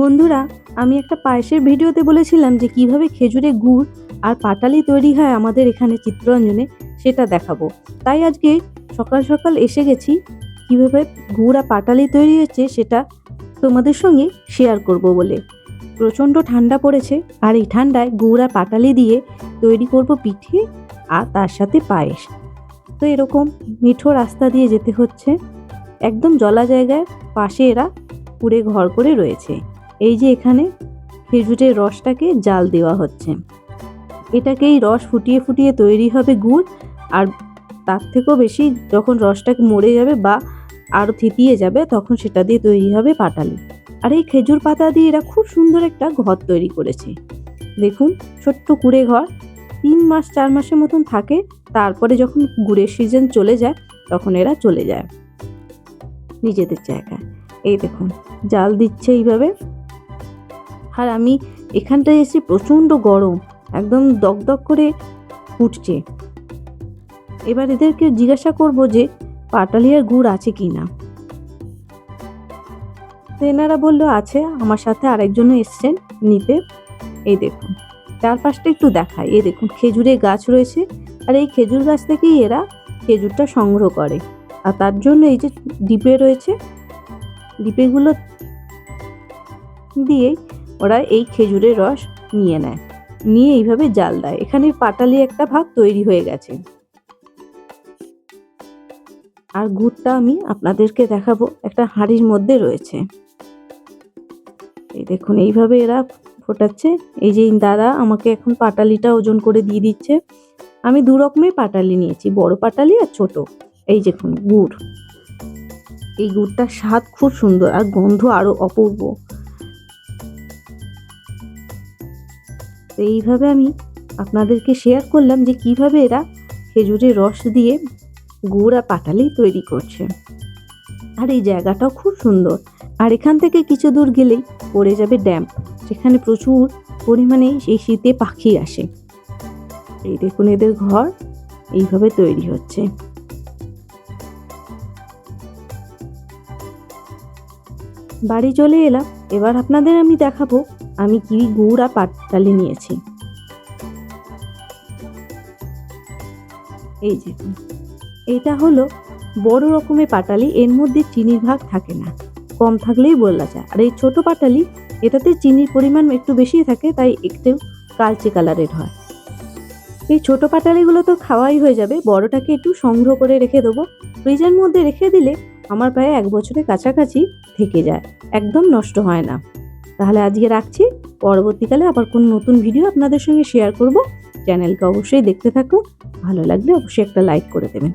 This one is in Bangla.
বন্ধুরা, আমি একটা পায়েসের ভিডিওতে বলেছিলাম যে কীভাবে খেজুরে গুড় আর পাটালি তৈরি হয় আমাদের এখানে চিত্তরঞ্জনে, সেটা দেখাবো। তাই আজকে সকাল সকাল এসে গেছি, কীভাবে গুড় আর পাটালি তৈরি হচ্ছে সেটা তোমাদের সঙ্গে শেয়ার করব বলে। প্রচণ্ড ঠান্ডা পড়েছে আর এই ঠান্ডায় গুড় আর পাটালি দিয়ে তৈরি করব পিঠে আর তার সাথে পায়েস। তো এরকম মিঠো রাস্তা দিয়ে যেতে হচ্ছে, একদম জলা জায়গায় পাশে এরা কুড়ে ঘর করে রয়েছে। এই যে এখানে খেজুরের রসটাকে জাল দেওয়া হচ্ছে। এটাকেই রস ফুটিয়ে ফুটিয়ে তৈরি হবে গুড়, আর তার থেকেও বেশি যখন রসটাকে মরে যাবে বা আরও থিতিয়ে যাবে, তখন সেটা দিয়ে তৈরি হবে পাটালি। আর এই খেজুর পাতা দিয়ে এরা খুব সুন্দর একটা ঘর তৈরি করেছে। দেখুন, ছোট্ট কুড়ে ঘর। তিন মাস, চার মাসের মতন থাকে। তারপরে যখন গুড়ের সিজন চলে যায়, তখন এরা চলে যায়। নিজেদের জায়গায়। এই দেখুন, জাল দিচ্ছে এইভাবে। আর আমি এখানটায় এসে প্রচণ্ড গরম, একদম দগদগ করে ফুটছে। এবার এদেরকে জিজ্ঞাসা করব যে পাটালিয়ার গুড় আছে কি না। তো এনারা বলল, আছে, আমার সাথে আরেকজনও এসছেন নিতে। এই দেখুন, চারপাশটা একটু দেখায় এই দেখুন খেজুরের গাছ রয়েছে। আর এই খেজুর গাছ থেকেই এরা খেজুরটা সংগ্রহ করে। আর তার জন্য এই যে ডিপে রয়েছে, ডিপেগুলো দিয়েই ওরা এই খেজুরের রস নিয়ে নেয়। নিয়ে এইভাবে জাল দেয়। এখানে পাটালি একটা ভাগ তৈরি হয়ে গেছে। আর গুড়টা আমি আপনাদেরকে দেখাবো। একটা হাঁড়ির মধ্যে রয়েছে। এই দেখুন, এইভাবে এরা ফোটাচ্ছে। এই যে দাদা আমাকে এখন পাটালিটা ওজন করে দিয়ে দিচ্ছে। আমি দু রকমের পাটালি নিয়েছি, বড় পাটালি আর ছোট। এই দেখুন, গুড়। এই গুড়টার স্বাদ খুব সুন্দর আর গন্ধ আরও অপূর্ব। তো এইভাবে আমি আপনাদেরকে শেয়ার করলাম যে কীভাবে এরা খেজুরের রস দিয়ে গুড় আর পাটালি তৈরি করছে। আর এই জায়গাটাও খুব সুন্দর। আর এখান থেকে কিছু দূর গেলেই পড়ে যাবে ড্যাম, যেখানে প্রচুর পরিমাণে এই শীতে পাখি আসে। এই দেখুন এদের ঘর, এইভাবে তৈরি হচ্ছে। বাড়ি চলে এলাম। এবার আপনাদের আমি দেখাবো আমি কি গুড় আর নিয়েছি। এই যে, এটা হলো বড় রকমের পাটালি, এর মধ্যে চিনির ভাগ থাকে না, কম থাকলেই বলা যায়। আর এই ছোট পাটালি, এটাতে চিনির পরিমাণ একটু বেশি থাকে, তাই একটু কালচে কালারের হয়। এই ছোট পাটালিগুলো তো খাওয়াই হয়ে যাবে, বড়টাকে একটু সংগ্রহ করে রেখে দেবো। ফ্রিজের মধ্যে রেখে দিলে আমার প্রায় এক বছরের কাছাকাছি থেকে যায়, একদম নষ্ট হয় না। তাহলে আজকে রাখছি। পরবর্তীকালে আবার কোন নতুন ভিডিও আপনাদের সঙ্গে শেয়ার করব। চ্যানেলকে অবশ্যই দেখতে থাকুন। ভালো লাগলে অবশ্যই একটা লাইক করে দেবেন।